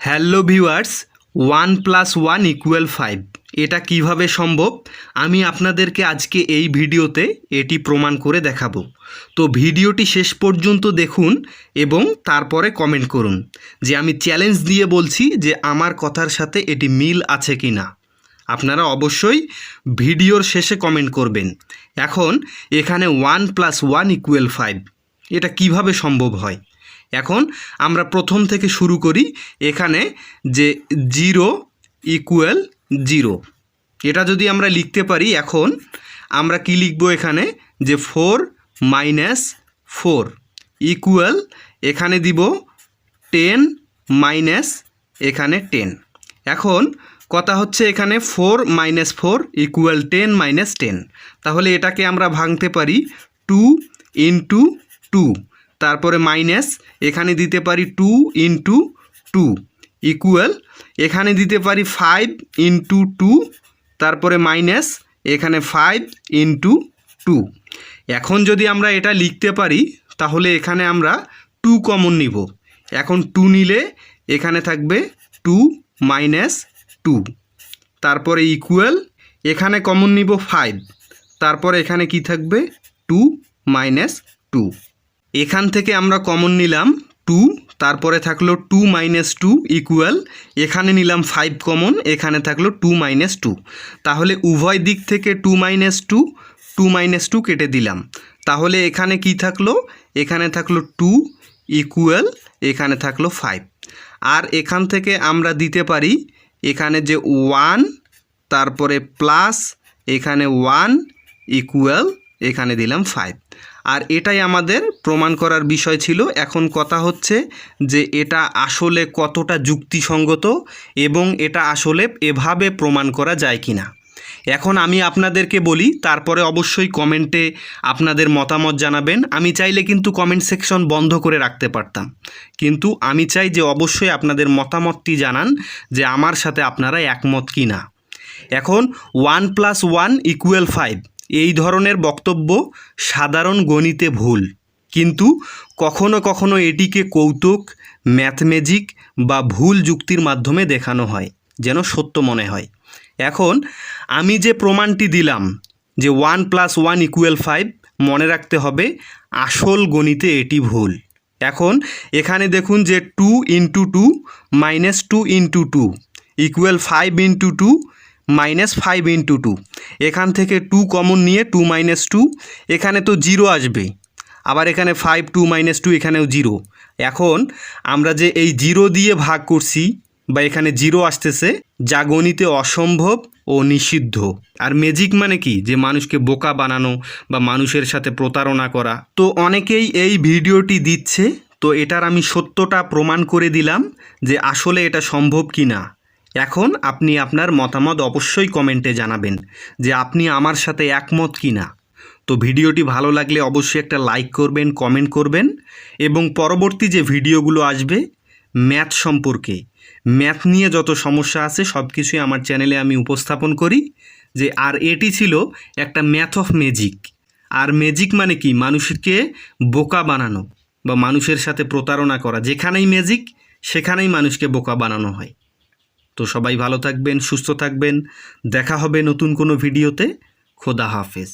Hello viewers, one plus one equal five. এটা কীভাবে সম্ভব? আমি আপনাদেরকে আজকে এই ভিডিওতে এটি প্রমাণ করে দেখাবো। তো ভিডিওটি শেষ পর্যন্ত দেখুন এবং তারপরে কমেন্ট করুন যে আমি চ্যালেঞ্জ দিয়ে বলছি যে আমার কথার সাথে এটি মিল আছে কি না। আপনারা অবশ্যই ভিডিওর শেষে কমেন্ট করবেন। এখন এখানে one plus one equal five. এটা কীভাবে সম্ভব হয়? এখন আমরা প্রথম থেকে শুরু করি এখানে যে জিরো ইকুয়াল জিরো। এটা যদি আমরা লিখতে পারি এখন, আমরা কি লিখব এখানে? যে ফোর মাইনাস ফোর ইকুয়াল এখানে দিব টেন মাইনাস এখানে টেন এখন কথা হচ্ছে এখানে four minus four equal ten minus ten তাহলে এটাকে আমরা ভাঙতে পারি টু ইন্টু টু তারপরে মাইনাস এখানে দিতে পারি টু ইন্টু টু ইকুয়াল এখানে দিতে পারি ফাইভ ইন্টু টু তারপরে মাইনাস এখানে ফাইভ ইন্টু টু এখন যদি আমরা এটা লিখতে পারি, তাহলে এখানে আমরা টু কমন নিব। এখন টু নিলে এখানে থাকবে টু মাইনাস টু তারপরে ইকুয়াল এখানে কমন নিব ফাইভ তারপরে এখানে কি থাকবে? টু মাইনাস টু এখান থেকে আমরা কমন নিলাম টু তারপরে থাকল টু মাইনাস টু ইকুয়াল এখানে নিলাম ফাইভ কমন এখানে থাকল টু মাইনাস টু তাহলে উভয় দিক থেকে two minus two two minus two কেটে দিলাম। তাহলে এখানে কি থাকল? এখানে থাকল টু ইকুয়াল এখানে থাকল ফাইভ আর এখান থেকে আমরা দিতে পারি, এখানে যে ওয়ান তারপরে প্লাস এখানে ওয়ান ইকুয়াল এখানে দিলাম ফাইভ আর এটাই আমাদের প্রমাণ করার বিষয় ছিল। এখন কথা হচ্ছে যে এটা আসলে কতটা যুক্তিসঙ্গত এবং এটা আসলে এভাবে প্রমাণ করা যায় কি না এখন আমি আপনাদেরকে বলি, তারপরে অবশ্যই কমেন্টে আপনাদের মতামত জানাবেন। আমি চাইলে কিন্তু কমেন্ট সেকশন বন্ধ করে রাখতে পারতাম। কিন্তু আমি চাই যে অবশ্যই আপনাদের মতামতটি জানান যে আমার সাথে আপনারা একমত কি না এখন one plus one equal five. এই ধরনের বক্তব্য সাধারণ গণিতে ভুল। কিন্তু কখনো কখনো এটিকে কৌতুক, ম্যাথমেজিক বা ভুল যুক্তির মাধ্যমে দেখানো হয়, যেন সত্য মনে হয়। এখন আমি যে প্রমাণটি দিলাম যে one plus one equal five, মনে রাখতে হবে আসল গণিতে এটি ভুল। এখন এখানে দেখুন যে two into two minus two into two equal five into two minus five into two এখান থেকে টু কমন নিয়ে টু মাইনাস টু এখানে তো জিরো আসবে। আবার এখানে ফাইভ টু মাইনাস টু এখানেও জিরো এখন আমরা যে এই জিরো দিয়ে ভাগ করছি, বা এখানে জিরো আসতেছে, যা গণিতে অসম্ভব ও নিষিদ্ধ। আর ম্যাজিক মানে কি? যে মানুষকে বোকা বানানো বা মানুষের সাথে প্রতারণা করা। তো অনেকেই এই ভিডিওটি দিচ্ছে, তো এটার আমি সত্যটা প্রমাণ করে দিলাম যে আসলে এটা সম্ভব কি না এখন আপনি আপনার মতামত অবশ্যই কমেন্টে জানাবেন যে আপনি আমার সাথে একমত কি না তো ভিডিওটি ভালো লাগলে অবশ্যই একটা লাইক করবেন, কমেন্ট করবেন এবং পরবর্তী যে ভিডিওগুলো আসবে, ম্যাথ সম্পর্কে, ম্যাথ নিয়ে যত সমস্যা আছে সব কিছুই আমার চ্যানেলে আমি উপস্থাপন করি যে, আর এটি ছিল একটা ম্যাথ অফ ম্যাজিক। আর ম্যাজিক মানে কি? মানুষকে বোকা বানানো বা মানুষের সাথে প্রতারণা করা। যেখানেই ম্যাজিক, সেখানেই মানুষকে বোকা বানানো হয়। তো সবাই ভালো থাকবেন সুস্থ থাকবেন। দেখা হবে নতুন কোনো ভিডিওতে। খোদা হাফেজ।